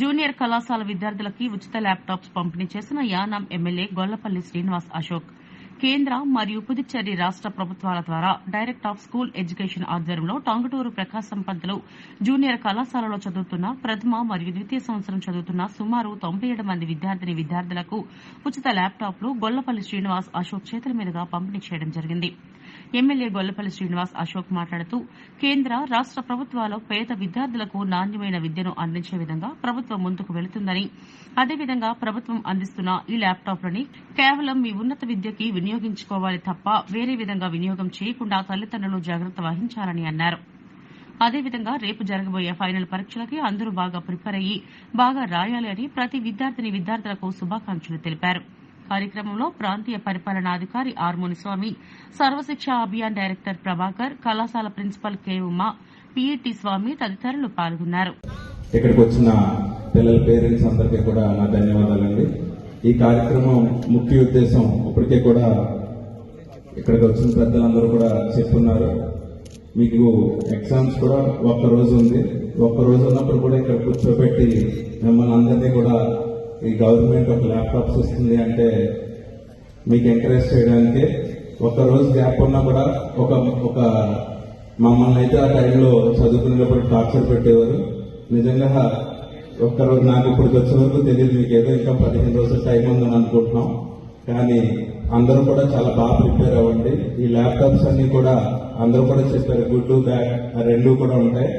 Junior కళాశాల విద్యార్థులకి ఉచిత ల్యాప్టాప్స్ పంపిణీ చేసిన యానాం ఎమ్మెల్యే గొల్లపల్లి శ్రీనివాస్ అశోక్. కేంద్ర మరియు పుదుచ్చేరి రాష్ట ప్రభుత్వాల ద్వారా డైరెక్ట్ ఆఫ్ స్కూల్ ఎడ్యుకేషన్ ఆధ్వర్యంలో టంగుటూరు ప్రకాశం పంతులు జూనియర్ కళాశాలలో చదువుతున్న ప్రథమ మరియు ద్వితీయ సంవత్సరం చదువుతున్న సుమారు తొంభై ఏడు మంది విద్యార్థిని విద్యార్థులకు ఉచిత ల్యాప్టాప్లు గొల్లపల్లి శ్రీనివాస్ అశోక్ చేతుల మీదుగా పంపిణీ చేయడం జరిగింది. ఎమ్మెల్యే గొల్లపల్లి శ్రీనివాస్ అశోక్ మాట్లాడుతూ కేంద్ర రాష్ట ప్రభుత్వాలు పేద విద్యార్థులకు నాణ్యమైన విద్యను అందించే విధంగా ప్రభుత్వం ముందుకు వెళుతుందని అదేవిధంగా ప్రభుత్వం అందిస్తున్న ఈ ల్యాప్టాప్లని కేవలం మీ ఉన్నత విద్యకి వినియోగించుకోవాలి తప్ప వేరే విధంగా వినియోగం చేయకుండా తల్లిదండ్రులు జాగ్రత్త వహించాలని అన్నారు. అదేవిధంగా రేపు జరగబోయే ఫైనల్ పరీక్షలకి అందరూ బాగా ప్రిపేర్ అయ్యి బాగా రాయాలి అని ప్రతి విద్యార్థిని విద్యార్థులకు శుభాకాంక్షలు తెలిపారు. కార్యక్రమంలో ప్రాంతీయ పరిపాలనాధికారి ఆర్ మునిస్వామి సర్వశిక్ష అభియాన్ డైరెక్టర్ ప్రభాకర్ కళాశాల principal K. Uma PET Swamy తదితరులు పాల్గొన్నారు. ఇక్కడికి వచ్చిన పిల్లల పేరెంట్స్ అందరికీ కూడా నా ధన్యవాదాలండి. ఈ కార్యక్రమం ముఖ్య ఉద్దేశం ఇప్పటికే కూడా ఇక్కడికి వచ్చిన పెద్దలందరూ కూడా చెప్తున్నారు. మీకు ఎగ్జామ్స్ కూడా ఒక్క రోజు ఉంది. ఒక్క రోజు ఉన్నప్పుడు కూడా ఇక్కడ కూర్చోబెట్టి మిమ్మల్ని అందరినీ కూడా ఈ గవర్నమెంట్ ఒక ల్యాప్టాప్స్ ఇస్తుంది అంటే మీకు ఎంకరేజ్ చేయడానికి ఒక రోజు గ్యాప్ ఉన్నా కూడా ఒక ఒక మమ్మల్ని అయితే ఆ టైంలో చదువుకునేటప్పుడు టార్చర్ పెట్టేవారు. నిజంగా ఒక్కరోజు నాకు ఇప్పటికి వచ్చే వరకు తెలియదు మీకు ఏదో ఇంకా పదిహేను రోజుల టైం ఉందని అనుకుంటున్నాం. కానీ అందరూ కూడా చాలా బాగా ప్రిపేర్ అవ్వండి. ఈ ల్యాప్టాప్స్ అన్నీ కూడా అందరూ కూడా చెప్పారు గుడ్ బ్యాడ్ రెండు కూడా ఉంటాయి.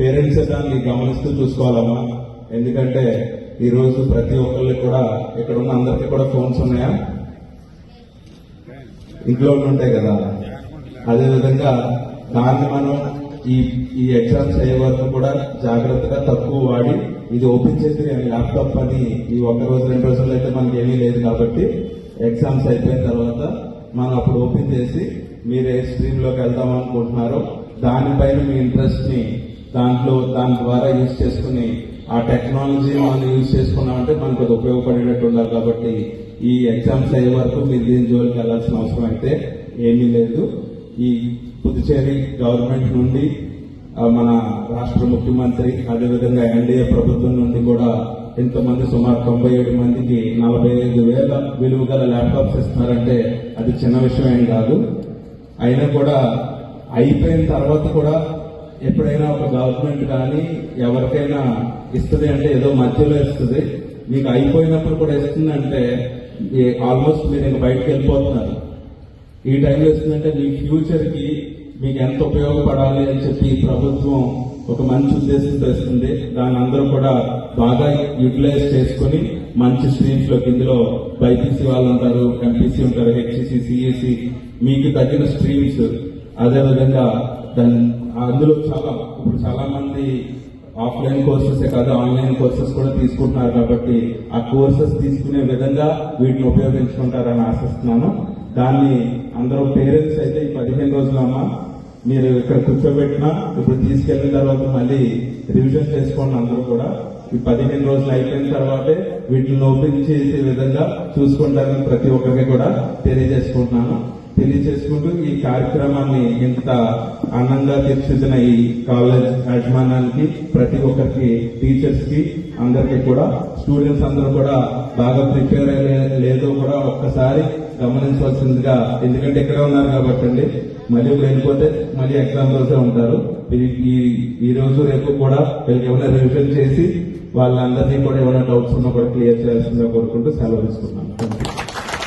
పేరెంట్స్ దాన్ని గమనిస్తూ చూసుకోవాలమ్మా. ఎందుకంటే ఈరోజు ప్రతి ఒక్కరికి కూడా ఇక్కడ ఉన్న అందరికీ కూడా ఫోన్స్ ఉన్నాయా? ఇంట్లో ఉంటాయి కదా. అదేవిధంగా దాన్ని మనం ఈ ఈ ఎగ్జామ్స్ అయ్యే వరకు కూడా జాగ్రత్తగా తక్కువ వాడి ఇది ఓపెన్ చేసి ల్యాప్టాప్ అని ఈ ఒక రోజు రెండు రోజుల్లో అయితే మనకి ఏమీ లేదు కాబట్టి ఎగ్జామ్స్ అయిపోయిన తర్వాత మనం అప్పుడు ఓపెన్ చేసి మీరు ఏ స్ట్రీమ్లోకి వెళ్దాం అనుకుంటున్నారో దానిపైన మీ ఇంట్రెస్ట్ని దాంట్లో దాని ద్వారా యూజ్ చేసుకుని ఆ టెక్నాలజీ మనం యూజ్ చేసుకున్నామంటే మనకు అది ఉపయోగపడేటట్టు ఉండాలి కాబట్టి ఈ ఎగ్జామ్స్ అయ్యే వరకు మీరు దీని జోలికి వెళ్ళాల్సిన అవసరం అయితే ఏమీ లేదు. ఈ పుదుచేరి గవర్నమెంట్ నుండి మన రాష్ట్ర ముఖ్యమంత్రి అదేవిధంగా ఎన్డీఏ ప్రభుత్వం నుండి కూడా ఇంతమంది సుమారు తొంభై ఏడు మందికి నలభై ఐదు వేల విలువ గల ల్యాప్టాప్స్ ఇస్తున్నారంటే అది చిన్న విషయం ఏం కాదు. అయినా కూడా అయిపోయిన తర్వాత కూడా ఎప్పుడైనా ఒక గవర్నమెంట్ కానీ ఎవరికైనా ఇస్తుంది అంటే ఏదో మధ్యలో ఇస్తుంది. మీకు అయిపోయినప్పుడు కూడా ఇస్తుందంటే ఆల్మోస్ట్ మీరు ఇంకా బయటకు వెళ్ళిపోతున్నారు. ఈ టైంలో ఇస్తుందంటే మీ ఫ్యూచర్కి మీకు ఎంత ఉపయోగపడాలి అని చెప్పి ప్రభుత్వం ఒక మంచి ఉద్దేశంతో ఇస్తుంది. దాని అందరూ కూడా బాగా యూటిలైజ్ చేసుకుని మంచి స్ట్రీమ్స్లో ఇందులో బైపీసీ వాళ్ళు ఉంటారు ఎంపీసీ ఉంటారు హెచ్సిసి సిఎసి మీకు తగిన స్ట్రీమ్స్ అదేవిధంగా దాని అందులో చాలా ఇప్పుడు చాలా మంది ఆఫ్లైన్ కోర్సెస్ కాదు ఆన్లైన్ కోర్సెస్ కూడా తీసుకుంటున్నారు కాబట్టి ఆ కోర్సెస్ తీసుకునే విధంగా వీటిని ఉపయోగించుకుంటారని ఆశిస్తున్నాను. దాన్ని అందరూ పేరెంట్స్ అయితే ఈ పదిహేను రోజులమ్మా మీరు ఇక్కడ కూర్చోబెట్టినా ఇప్పుడు తీసుకెళ్ళిన తర్వాత మళ్ళీ రివిజన్ చేసుకోండి అందరూ కూడా. ఈ పదిహేను రోజులు అయిపోయిన తర్వాతే వీటిని ఓపెన్ చేసే విధంగా చూసుకుంటారని ప్రతి ఒక్కరికి కూడా తెలియజేసుకుంటున్నాను. తెలియజేసుకుంటూ ఈ కార్యక్రమాన్ని ఇంత ఆనందంగా తీర్చిదిన ఈ కాలేజ్ యాజమాన్యానికి ప్రతి ఒక్కరికి టీచర్స్కి అందరికీ కూడా స్టూడెంట్స్ అందరూ కూడా బాగా ప్రిపేర్ అయ్యే లేదో కూడా ఒక్కసారి గమనించవలసిందిగా ఎందుకంటే ఇక్కడ ఉన్నారు కాబట్టి అండి. మళ్ళీ వెళ్ళిపోతే మళ్ళీ ఎగ్జామ్ రోజే ఉంటారు. ఈ- ఈ ఈ రోజు రేపు కూడా వీళ్ళకి ఏమైనా రివిజన్ చేసి వాళ్ళందరినీ కూడా ఏమైనా డౌట్స్ ఉన్నా కూడా క్లియర్ చేయాల్సిందిగా కోరుకుంటూ సెలవు తీసుకున్నాను